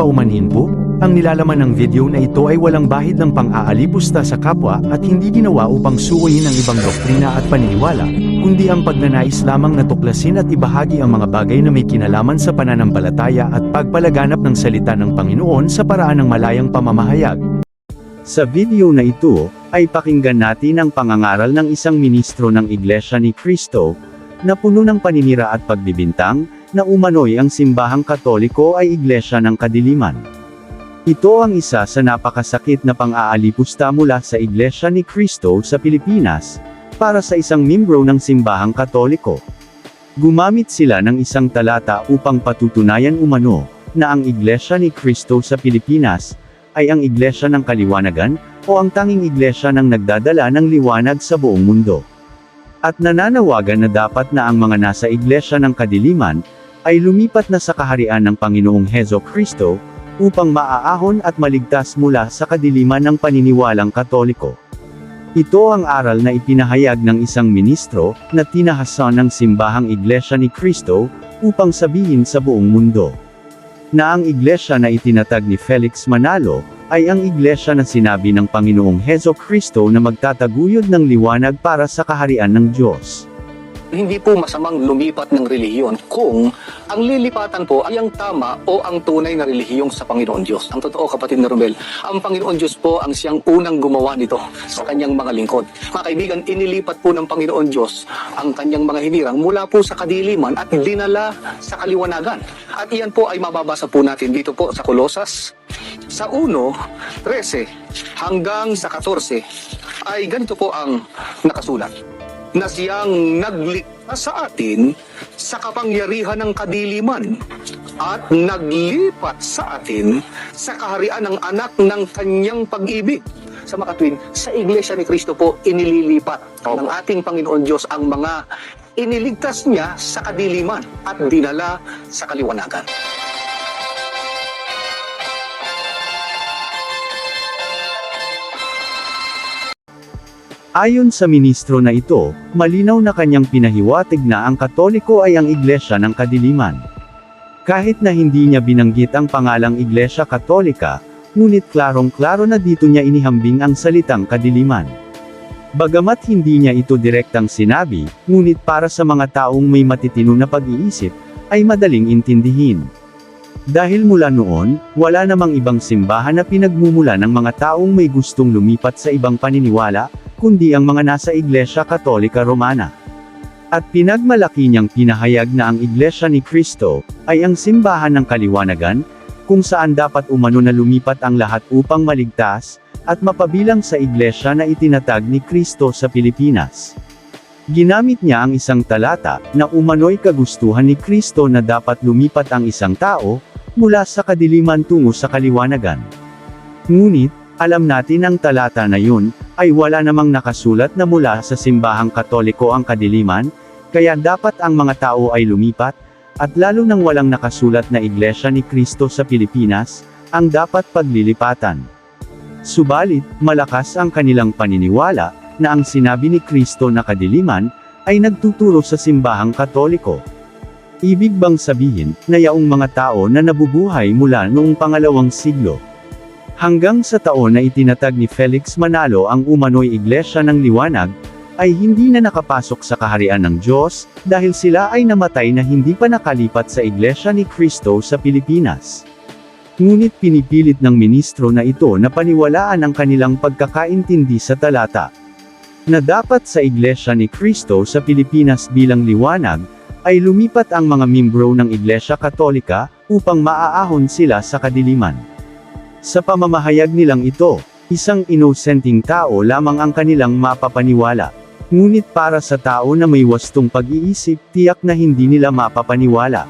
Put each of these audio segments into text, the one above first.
paumanhin po? Ang nilalaman ng video na ito ay walang bahid ng pang-aalipusta sa kapwa at hindi ginawa upang suwayin ang ibang doktrina at paniniwala, kundi ang pagnanais lamang na tuklasin at ibahagi ang mga bagay na may kinalaman sa pananampalataya at pagpalaganap ng salita ng Panginoon sa paraan ng malayang pamamahayag. Sa video na ito, ay pakinggan natin ang pangangaral ng isang ministro ng Iglesia ni Cristo, na puno ng paninira at pagbibintang, na umano'y ang simbahang katoliko ay Iglesia ng Kadiliman. Ito ang isa sa napakasakit na pang-aalipusta mula sa Iglesia ni Cristo sa Pilipinas, para sa isang membro ng simbahang katoliko. Gumamit sila ng isang talata upang patutunayan umano, na ang Iglesia ni Cristo sa Pilipinas, ay ang Iglesia ng Kaliwanagan, o ang tanging Iglesia ng nagdadala ng liwanag sa buong mundo. At nananawagan na dapat na ang mga nasa Iglesia ng Kadiliman, ay lumipat na sa kaharian ng Panginoong Hezo Kristo, upang maaahon at maligtas mula sa kadiliman ng paniniwalang katoliko. Ito ang aral na ipinahayag ng isang ministro, na tinahasan ng simbahang Iglesia ni Cristo, upang sabihin sa buong mundo. Na ang iglesia na itinatag ni Felix Manalo, ay ang iglesia na sinabi ng Panginoong Hezo Kristo na magtataguyod ng liwanag para sa kaharian ng Diyos. Hindi po masamang lumipat ng relihiyon kung ang lilipatan po ay ang tama o ang tunay na relihiyong sa Panginoon Diyos. Ang totoo kapatid na Romel, ang Panginoon Diyos po ang siyang unang gumawa nito sa kanyang mga lingkod. Mga kaibigan, inilipat po ng Panginoon Diyos ang kanyang mga hinirang mula po sa kadiliman at dinala sa kaliwanagan. At iyan po ay mababasa po natin dito po sa Kolosas sa 1, 13 hanggang sa 14 ay ganito po ang nakasulat na siyang naglikha sa atin sa kapangyarihan ng kadiliman at naglipat sa atin sa kaharian ng anak ng kanyang pag-ibig. Sa makatwin, sa Iglesia ni Kristo po inililipat ng ating Panginoon Diyos ang mga iniligtas niya sa kadiliman at dinala sa kaliwanagan. Ayon sa ministro na ito, malinaw na kanyang pinahiwatig na ang katoliko ay ang iglesia ng kadiliman. Kahit na hindi niya binanggit ang pangalang Iglesia Katolika, ngunit klarong-klaro na dito niya inihambing ang salitang kadiliman. Bagamat hindi niya ito direktang sinabi, ngunit para sa mga taong may matitino na pag-iisip, ay madaling intindihin. Dahil mula noon, wala namang ibang simbahan na pinagmumula ng mga taong may gustong lumipat sa ibang paniniwala, kundi ang mga nasa Iglesia Katolika Romana. At pinagmalaki niyang pinahayag na ang Iglesia ni Cristo, ay ang simbahan ng kaliwanagan, kung saan dapat umano na lumipat ang lahat upang maligtas, at mapabilang sa Iglesia na itinatag ni Cristo sa Pilipinas. Ginamit niya ang isang talata, na umano'y kagustuhan ni Kristo na dapat lumipat ang isang tao, mula sa kadiliman tungo sa kaliwanagan. Ngunit, alam natin ang talata na yun, ay wala namang nakasulat na mula sa simbahang katoliko ang kadiliman, kaya dapat ang mga tao ay lumipat, at lalo nang walang nakasulat na Iglesia ni Kristo sa Pilipinas, ang dapat paglilipatan. Subalit, malakas ang kanilang paniniwala, na ang sinabi ni Kristo na kadiliman, ay nagtuturo sa simbahang katoliko. Ibig bang sabihin, na yaong mga tao na nabubuhay mula noong pangalawang siglo, Hanggang sa taon na itinatag ni Felix Manalo ang umano'y Iglesia ng Liwanag, ay hindi na nakapasok sa kaharian ng Diyos, dahil sila ay namatay na hindi pa nakalipat sa Iglesia ni Cristo sa Pilipinas. Ngunit pinipilit ng ministro na ito na paniwalaan ang kanilang pagkakaintindi sa talata. Na dapat sa Iglesia ni Cristo sa Pilipinas bilang liwanag, ay lumipat ang mga membro ng Iglesia Katolika, upang maaahon sila sa kadiliman. Sa pamamahayag nilang ito, isang inosenting tao lamang ang kanilang mapapaniwala. Ngunit para sa tao na may wastong pag-iisip, tiyak na hindi nila mapapaniwala.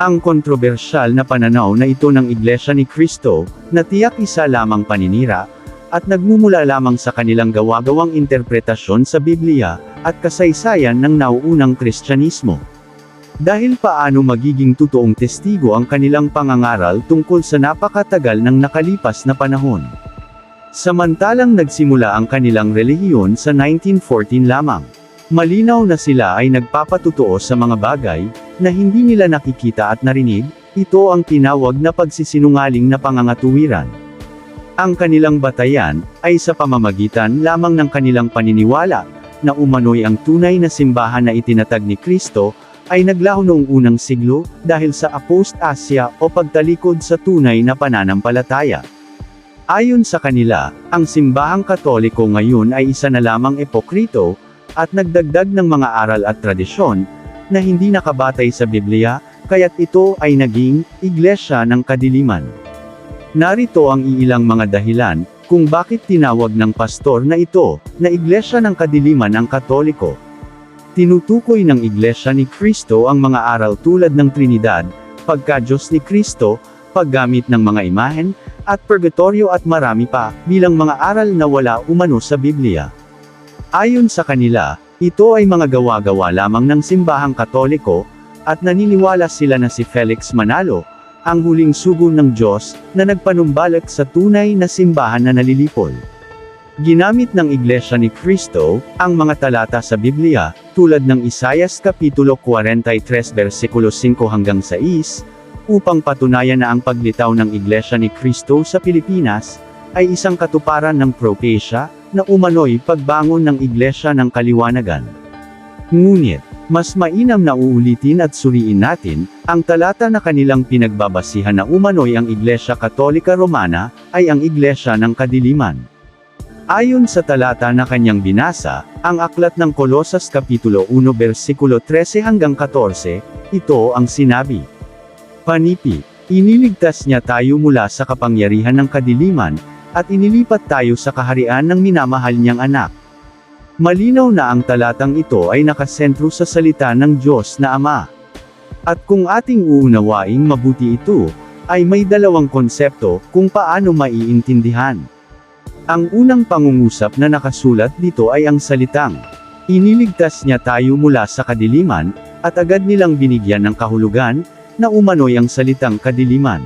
Ang kontrobersyal na pananaw na ito ng Iglesia ni Cristo, na tiyak isa lamang paninira, at nagmumula lamang sa kanilang gawa-gawang interpretasyon sa Biblia, at kasaysayan ng nauunang Kristyanismo. Dahil paano magiging totoong testigo ang kanilang pangangaral tungkol sa napakatagal ng nakalipas na panahon. Samantalang nagsimula ang kanilang relihiyon sa 1914 lamang. Malinaw na sila ay nagpapatutuo sa mga bagay, na hindi nila nakikita at narinig, ito ang tinawag na pagsisinungaling na pangangatuwiran. Ang kanilang batayan, ay sa pamamagitan lamang ng kanilang paniniwala, na umano'y ang tunay na simbahan na itinatag ni Kristo, ay naglaho noong unang siglo, dahil sa apostasya o pagtalikod sa tunay na pananampalataya. Ayon sa kanila, ang simbahang katoliko ngayon ay isa na lamang epokrito, at nagdagdag ng mga aral at tradisyon, na hindi nakabatay sa Biblia, kaya't ito ay naging, iglesia ng kadiliman. Narito ang iilang mga dahilan, kung bakit tinawag ng pastor na ito, na iglesia ng kadiliman ang katoliko. Tinutukoy ng iglesia ni Kristo ang mga aral tulad ng Trinidad, pagka-Diyos ni Kristo, paggamit ng mga imahen, at purgatorio at marami pa, bilang mga aral na wala umano sa Biblia. Ayon sa kanila, ito ay mga gawa-gawa lamang ng simbahang katoliko, at naniniwala sila na si Felix Manalo, ang huling sugo ng Diyos, na nagpanumbalik sa tunay na simbahan na nalilipol. Ginamit ng Iglesia ni Kristo, ang mga talata sa Biblia, tulad ng Isayas Kapitulo 43 versikulo 5 hanggang 6, upang patunayan na ang paglitaw ng Iglesia ni Kristo sa Pilipinas, ay isang katuparan ng propesya, na umano'y pagbangon ng Iglesia ng Kaliwanagan. Ngunit, mas mainam na uulitin at suriin natin, ang talata na kanilang pinagbabasihan na umano'y ang Iglesia Katolika Romana, ay ang Iglesia ng Kadiliman. Ayon sa talata na kanyang binasa, ang aklat ng Kolosas Kapitulo 1 versikulo 13 hanggang 14, ito ang sinabi. Panipi, iniligtas niya tayo mula sa kapangyarihan ng kadiliman, at inilipat tayo sa kaharian ng minamahal niyang anak. Malinaw na ang talatang ito ay nakasentro sa salita ng Diyos na Ama. At kung ating uunawaing mabuti ito, ay may dalawang konsepto kung paano maiintindihan. Ang unang pangungusap na nakasulat dito ay ang salitang, Iniligtas niya tayo mula sa kadiliman, at agad nilang binigyan ng kahulugan, na umano'y ang salitang kadiliman.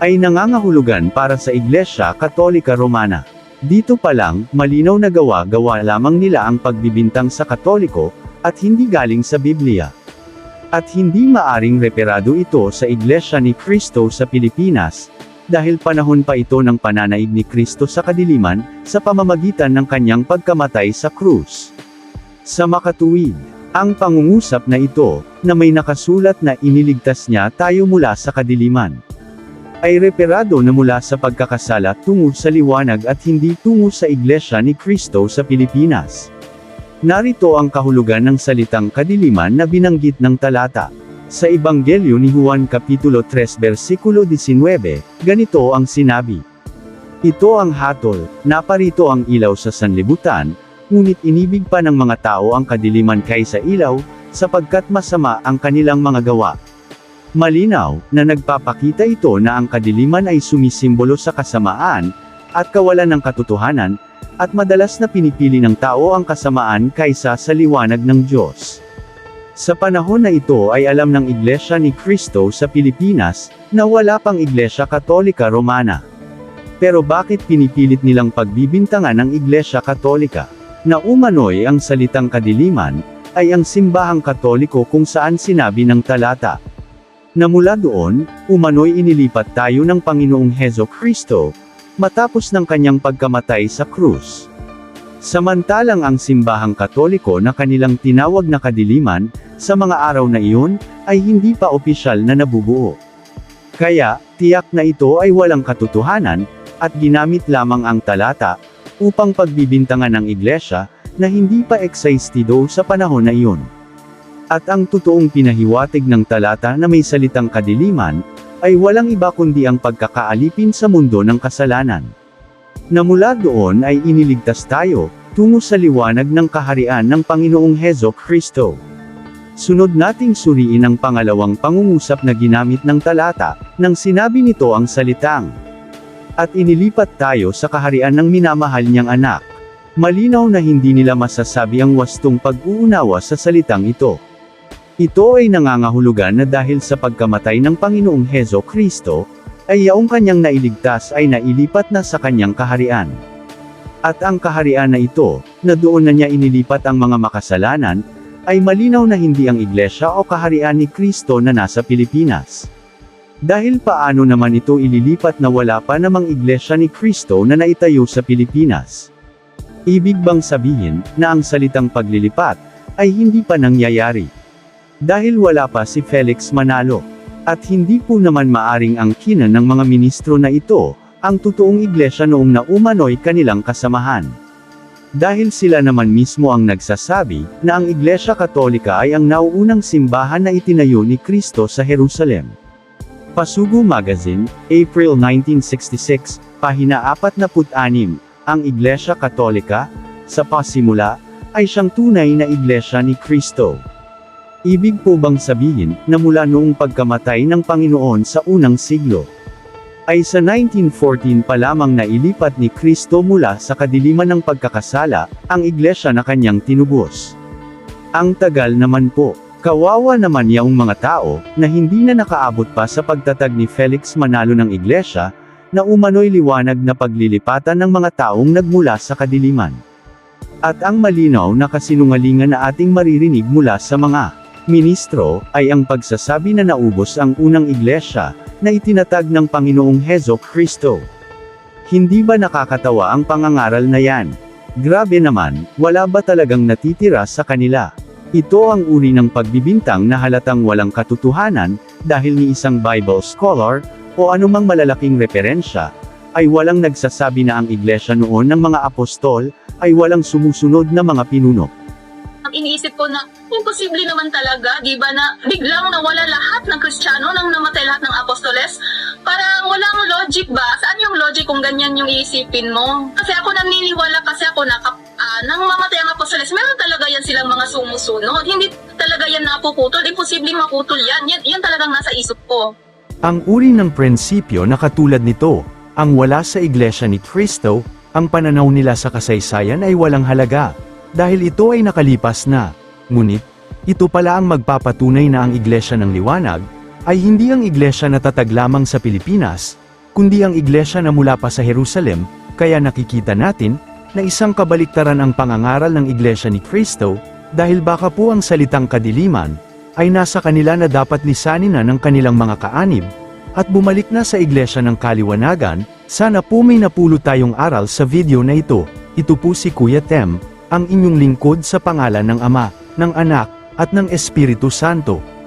Ay nangangahulugan para sa Iglesia Katolika Romana. Dito pa lang, malinaw na gawa-gawa lamang nila ang pagbibintang sa Katoliko, at hindi galing sa Biblia. At hindi maaring reperado ito sa Iglesia ni Kristo sa Pilipinas, dahil panahon pa ito ng pananaig ni Kristo sa kadiliman, sa pamamagitan ng kanyang pagkamatay sa krus. Sa makatuwid, ang pangungusap na ito, na may nakasulat na iniligtas niya tayo mula sa kadiliman, ay reperado na mula sa pagkakasala tungo sa liwanag at hindi tungo sa Iglesia ni Kristo sa Pilipinas. Narito ang kahulugan ng salitang kadiliman na binanggit ng talata. Sa Ebanghelyo ni Juan Kapitulo 3 versikulo 19, ganito ang sinabi. Ito ang hatol, naparito ang ilaw sa sanlibutan, ngunit inibig pa ng mga tao ang kadiliman kaysa ilaw, sapagkat masama ang kanilang mga gawa. Malinaw, na nagpapakita ito na ang kadiliman ay sumisimbolo sa kasamaan, at kawalan ng katotohanan, at madalas na pinipili ng tao ang kasamaan kaysa sa liwanag ng Diyos. Sa panahon na ito ay alam ng Iglesia ni Kristo sa Pilipinas, na wala pang Iglesia Katolika Romana. Pero bakit pinipilit nilang pagbibintangan ng Iglesia Katolika? Na umano'y ang salitang kadiliman, ay ang simbahang katoliko kung saan sinabi ng talata. Na mula doon, umano'y inilipat tayo ng Panginoong Hezo Kristo, matapos ng kanyang pagkamatay sa krus. Samantalang ang simbahang katoliko na kanilang tinawag na kadiliman, sa mga araw na iyon, ay hindi pa opisyal na nabubuo. Kaya, tiyak na ito ay walang katotohanan, at ginamit lamang ang talata, upang pagbibintangan ng iglesia, na hindi pa existido sa panahon na iyon. At ang totoong pinahiwatig ng talata na may salitang kadiliman, ay walang iba kundi ang pagkakaalipin sa mundo ng kasalanan. Na mula doon ay iniligtas tayo, tungo sa liwanag ng kaharian ng Panginoong Hezo Kristo. Sunod nating suriin ang pangalawang pangungusap na ginamit ng talata, nang sinabi nito ang salitang. At inilipat tayo sa kaharian ng minamahal niyang anak. Malinaw na hindi nila masasabi ang wastong pag-uunawa sa salitang ito. Ito ay nangangahulugan na dahil sa pagkamatay ng Panginoong Hezo Kristo, ay yaong kanyang nailigtas ay nailipat na sa kanyang kaharian. At ang kaharian na ito, na doon na niya inilipat ang mga makasalanan, ay malinaw na hindi ang iglesia o kaharian ni Kristo na nasa Pilipinas. Dahil paano naman ito ililipat na wala pa namang iglesia ni Kristo na naitayo sa Pilipinas? Ibig bang sabihin, na ang salitang paglilipat, ay hindi pa nangyayari? Dahil wala pa si Felix Manalo. At hindi po naman maaring angkinan ng mga ministro na ito, ang totoong iglesia noong naumano'y kanilang kasamahan. Dahil sila naman mismo ang nagsasabi, na ang Iglesia Katolika ay ang nauunang simbahan na itinayo ni Kristo sa Jerusalem. Pasugo Magazine, April 1966, pahina 46, ang Iglesia Katolika, sa pasimula, ay siyang tunay na Iglesia ni Kristo. Ibig po bang sabihin, na mula noong pagkamatay ng Panginoon sa unang siglo, ay sa 1914 pa lamang nailipat ni Kristo mula sa kadiliman ng pagkakasala, ang iglesia na kanyang tinubos. Ang tagal naman po, kawawa naman yaong mga tao, na hindi na nakaabot pa sa pagtatag ni Felix Manalo ng iglesia, na umano'y liwanag na paglilipatan ng mga taong nagmula sa kadiliman. At ang malinaw na kasinungalingan na ating maririnig mula sa mga ministro, ay ang pagsasabi na naubos ang unang iglesia, na itinatag ng Panginoong Hezo Kristo. Hindi ba nakakatawa ang pangangaral na yan? Grabe naman, wala ba talagang natitira sa kanila? Ito ang uri ng pagbibintang na halatang walang katotohanan, dahil ni isang Bible scholar, o anumang malalaking referensya, ay walang nagsasabi na ang iglesia noon ng mga apostol, ay walang sumusunod na mga pinuno. Ang iniisip ko na imposible naman talaga, di ba, na biglang nawala lahat ng Kristiyano nang namatay lahat ng apostoles. Parang walang logic ba? Saan yung logic kung ganyan yung iisipin mo? Kasi ako naniniwala kasi ako na kap- ah, nang mamatay ang apostoles, meron talaga yan silang mga sumusunod. Hindi talaga yan napuputol. Imposible maputol yan. yan. Yan talagang nasa isip ko. Ang uri ng prinsipyo na katulad nito, ang wala sa iglesia ni Kristo, ang pananaw nila sa kasaysayan ay walang halaga, dahil ito ay nakalipas na. Ngunit, ito pala ang magpapatunay na ang iglesia ng liwanag, ay hindi ang iglesia na tatag lamang sa Pilipinas, kundi ang iglesia na mula pa sa Jerusalem, kaya nakikita natin, na isang kabaliktaran ang pangangaral ng iglesia ni Kristo, dahil baka po ang salitang kadiliman, ay nasa kanila na dapat lisanin na ng kanilang mga kaanib, at bumalik na sa iglesia ng kaliwanagan, sana po may napulot tayong aral sa video na ito. Ito po si Kuya Tem, ang inyong lingkod sa pangalan ng Ama, ng Anak, at ng Espiritu Santo.